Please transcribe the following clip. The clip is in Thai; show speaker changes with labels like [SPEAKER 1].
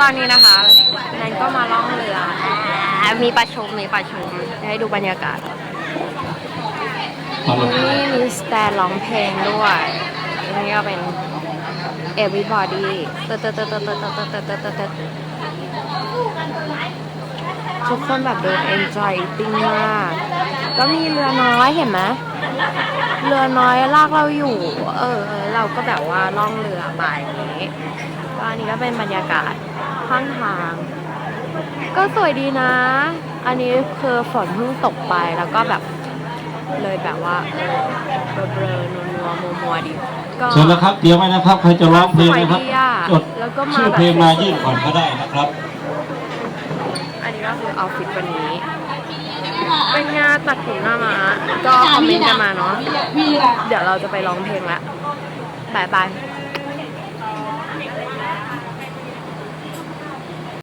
[SPEAKER 1] ตอนนี้นะคะแนนก็มาล่องเรืออ่ามีประชุมมีประชุมให้ดูบรรยากาศ
[SPEAKER 2] เอาลง
[SPEAKER 1] นี่มีสแตนร้องเพลงด้วยอันนี่ก็เป็น everybody เตดเตดเตดเตดเตดเตดเตดเตดเตดเตด ทุกคนแบบดู enjoy eating มากก็มีเรือน้อยเห็นไหมเรือน้อยลากเราอยู่เออเออ เราก็แบบว่าล่องเรือไปอย่างนี้ก็อันนี้ก็เป็นบรรยากาศข้างทาง ก็สวยดีนะ อันนี้คือฝนเพิ่งตกไปแล้วก็แบบเลยแบบว่าเออเบลอๆนัวๆมัวๆดีก็
[SPEAKER 2] เชิญแล้วครับเตรียมไว้นะครับใครจะร้องเพลงนะครับ
[SPEAKER 1] สวยดีอะ
[SPEAKER 2] จด
[SPEAKER 1] แล้วก็มา
[SPEAKER 2] ชื่อเพลงมายื่นก่อนก็ได้นะครับ
[SPEAKER 1] อันนี้ ก็คือเอาฟิตวันนี้ เป็นงานตัดผมหน้ามาก็คอมเมนต์กันมาเนาะ เดี๋ยวเราจะไปร้องเพลงละบายบาย